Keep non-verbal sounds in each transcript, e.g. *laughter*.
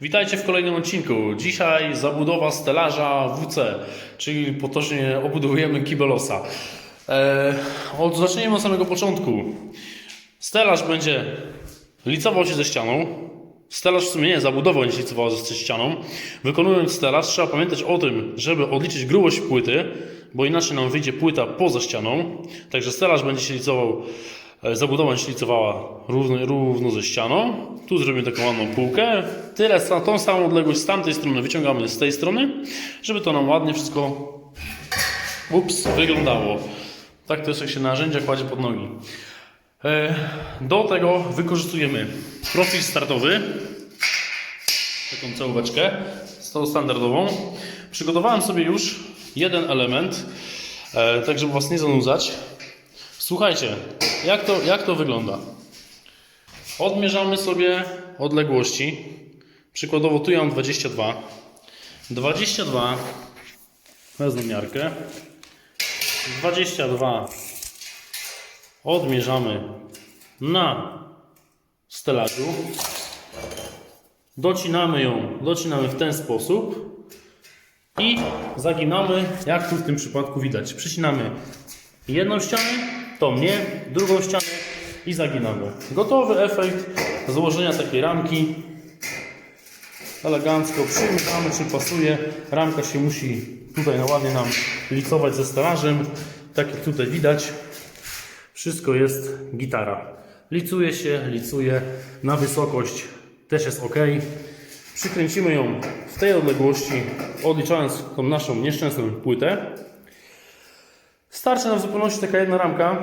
Witajcie w kolejnym odcinku. Dzisiaj zabudowa stelaża WC, czyli potocznie obudowujemy kibelosa. E, od zaczniemy od samego początku. Stelaż będzie licował się ze ścianą. Stelaż w sumie nie, zabudowa będzie licowała ze ścianą. Wykonując stelaż trzeba pamiętać o tym, żeby odliczyć grubość płyty, bo inaczej nam wyjdzie płyta poza ścianą. Także stelaż będzie się licował, zabudowa będzie się licowała równo, równo ze ścianą. Tu zrobimy taką ładną półkę. Tyle, tą samą odległość z tamtej strony wyciągamy z tej strony, żeby to nam ładnie wszystko ups, wyglądało. Tak to jest, jak się narzędzia kładzie pod nogi. E, Do tego wykorzystujemy profil startowy, taką całóweczkę, tą standardową. Przygotowałem sobie już jeden element, e, tak żeby Was nie zanudzać. Słuchajcie, jak to, jak to wygląda? Odmierzamy sobie odległości. Przykładowo tu ja mam 22. 22. Wezmę miarkę. 22 odmierzamy na stelażu. Docinamy ją, docinamy w ten sposób i zaginamy, jak tu w tym przypadku widać. Przycinamy jedną ścianę, tą nie, drugą ścianę i zaginamy. Gotowy efekt założenia takiej ramki. Elegancko przymykamy, czy pasuje. Ramka się musi tutaj na ładnie nam licować ze stelażem. Tak jak tutaj widać, wszystko jest gitara. Licuje się, licuje na wysokość też jest ok. Przykręcimy ją w tej odległości, odliczając tą naszą nieszczęsną płytę. Starczy nam w zupełności taka jedna ramka,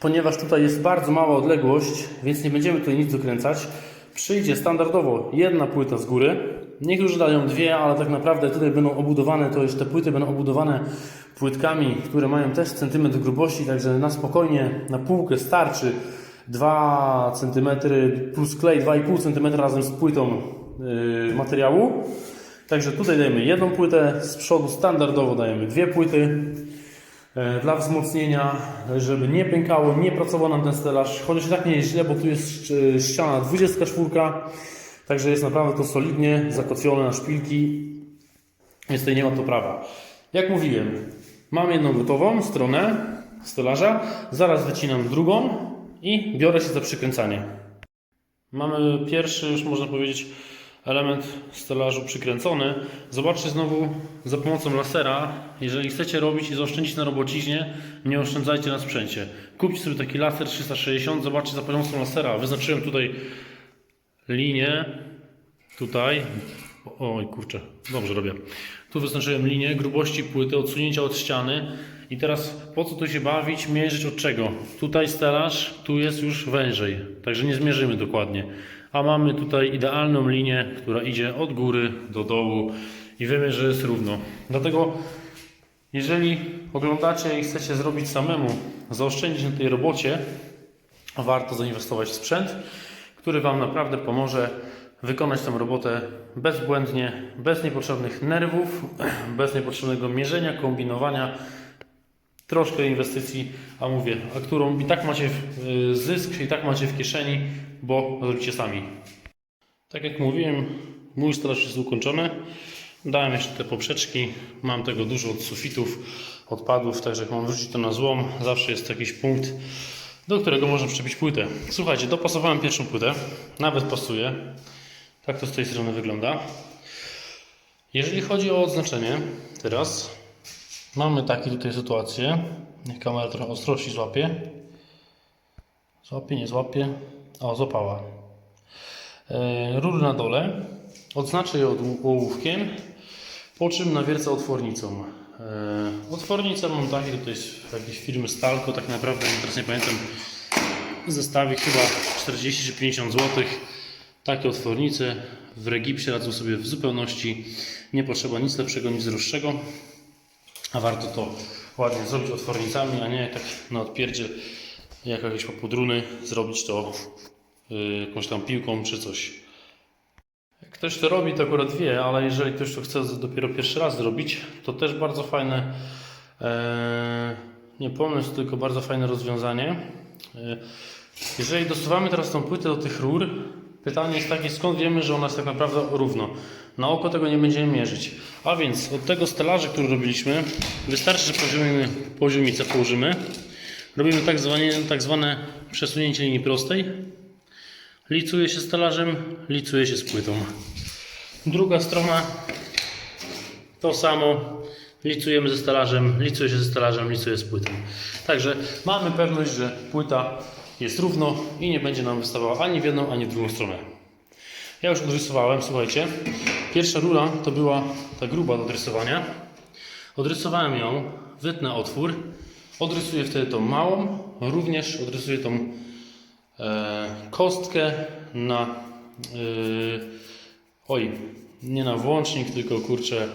ponieważ tutaj jest bardzo mała odległość, więc nie będziemy tutaj nic dokręcać. Przyjdzie standardowo jedna płyta z góry. Niektórzy dają dwie, ale tak naprawdę tutaj będą obudowane, to już te płyty będą obudowane płytkami, które mają też centymetr grubości, także na spokojnie na półkę starczy 2 cm plus klej 2,5 cm razem z płytą yy, materiału. Także tutaj dajemy jedną płytę, z przodu standardowo dajemy dwie płyty dla wzmocnienia, żeby nie pękało, nie pracował nam ten stelaż. Chociaż tak nie jest źle, bo tu jest e, ściana 24, także jest naprawdę to solidnie zakotwione na szpilki, więc tutaj nie ma to prawa. Jak mówiłem, mam jedną gotową stronę stelaża, zaraz wycinam drugą i biorę się za przykręcanie. Mamy pierwszy, już można powiedzieć, element stelażu przykręcony. Zobaczcie znowu za pomocą lasera. Jeżeli chcecie robić i zaoszczędzić na robociźnie, nie oszczędzajcie na sprzęcie. Kupcie sobie taki laser 360, zobaczcie za pomocą lasera. Wyznaczyłem tutaj linię, tutaj. Oj kurczę, dobrze robię. Tu wyznaczyłem linię grubości płyty, odsunięcia od ściany. I teraz po co tu się bawić, mierzyć od czego? Tutaj stelaż, tu jest już wężej, także nie zmierzymy dokładnie. A mamy tutaj idealną linię, która idzie od góry do dołu i wiemy, że jest równo. Dlatego jeżeli oglądacie i chcecie zrobić samemu, zaoszczędzić na tej robocie, warto zainwestować w sprzęt, który Wam naprawdę pomoże wykonać tę robotę bezbłędnie, bez niepotrzebnych nerwów, *clears throat* bez niepotrzebnego mierzenia, kombinowania, troszkę inwestycji, a mówię, a którą i tak macie w- y, zysk, i tak macie w kieszeni, bo robicie sami. Tak jak mówiłem, mój stelaż jest ukończony. Dałem jeszcze te poprzeczki, mam tego dużo od sufitów, odpadów, także jak mam wrzucić to na złom, zawsze jest jakiś punkt, do którego można przyczepić płytę. Słuchajcie, dopasowałem pierwszą płytę, nawet pasuje. Tak to z tej strony wygląda. Jeżeli chodzi o odznaczenie, teraz mamy takie tutaj sytuację. Niech kamera trochę ostrości złapie. Złapie, nie złapie. O, złapała. E, rury na dole. Odznaczę je ołówkiem, po czym nawiercę otwornicą. E, otwornicę mam takie, tutaj jest jakiejś firmy Stalco, tak naprawdę, teraz nie pamiętam, zestawik chyba 40 czy 50 zł. Takie otwornice w Regipsie radzą sobie w zupełności. Nie potrzeba nic lepszego, nic droższego. A warto to ładnie zrobić otwornicami, a nie tak na odpierdzie jak jakieś popudruny zrobić to y, jakąś tam piłką czy coś. Jak ktoś to robi, to akurat wie, ale jeżeli ktoś to chce dopiero pierwszy raz zrobić, to też bardzo fajne, e, nie pomysł, tylko bardzo fajne rozwiązanie. E, jeżeli dosuwamy teraz tą płytę do tych rur, pytanie jest takie, skąd wiemy, że ona jest tak naprawdę równo? Na oko tego nie będziemy mierzyć. A więc od tego stelaża, który robiliśmy, wystarczy, że poziomimy, poziomicę położymy. Robimy tak zwane, tak zwane przesunięcie linii prostej. Licuje się stelażem, licuje się z płytą. Druga strona to samo. Licujemy ze stelażem, licuje się ze stelażem, licuje z płytą. Także mamy pewność, że płyta jest równo i nie będzie nam wystawała ani w jedną, ani w drugą stronę. Ja już odrysowałem, słuchajcie. Pierwsza rura to była ta gruba do odrysowania. Odrysowałem ją, wytnę otwór, odrysuję wtedy tą małą, również odrysuję tą e, kostkę na e, oj, nie na włącznik, tylko kurczę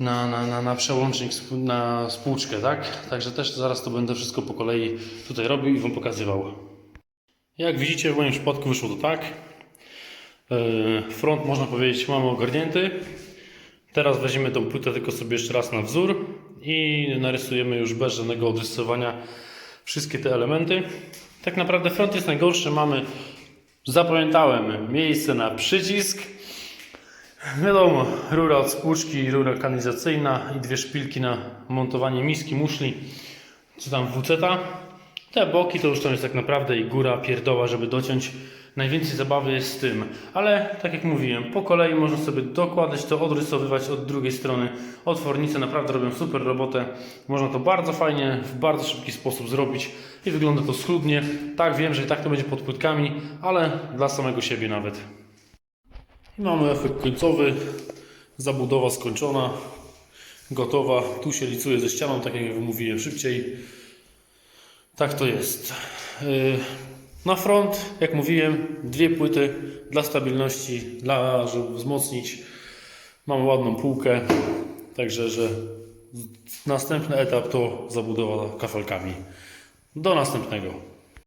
na, na, na, na przełącznik, na spłuczkę, tak? Także też zaraz to będę wszystko po kolei tutaj robił i Wam pokazywał. Jak widzicie, w moim przypadku wyszło to tak. E, Front, można powiedzieć, mamy ogarnięty. Teraz weźmiemy tą płytę tylko sobie jeszcze raz na wzór i narysujemy już bez żadnego odrysowania wszystkie te elementy. Tak naprawdę front jest najgorszy. Mamy, zapamiętałem, miejsce na przycisk. Wiadomo, rura od spłuczki, rura kanalizacyjna i dwie szpilki na montowanie miski, muszli, czy tam WC-ta. Te boki to już tam jest tak naprawdę i góra, pierdoła, żeby dociąć. Najwięcej zabawy jest z tym, ale tak jak mówiłem, po kolei można sobie dokładać to, odrysowywać od drugiej strony. Otwornice naprawdę robią super robotę. Można to bardzo fajnie, w bardzo szybki sposób zrobić i wygląda to schludnie. Tak, wiem, że i tak to będzie pod płytkami, ale dla samego siebie nawet. I mamy efekt końcowy. Zabudowa skończona, gotowa. Tu się licuje ze ścianą, tak jak mówiłem szybciej. Tak to jest. Yy, Na front, jak mówiłem, dwie płyty dla stabilności, dla, żeby wzmocnić. Mamy ładną półkę, także że następny etap to zabudowa kafelkami. Do następnego.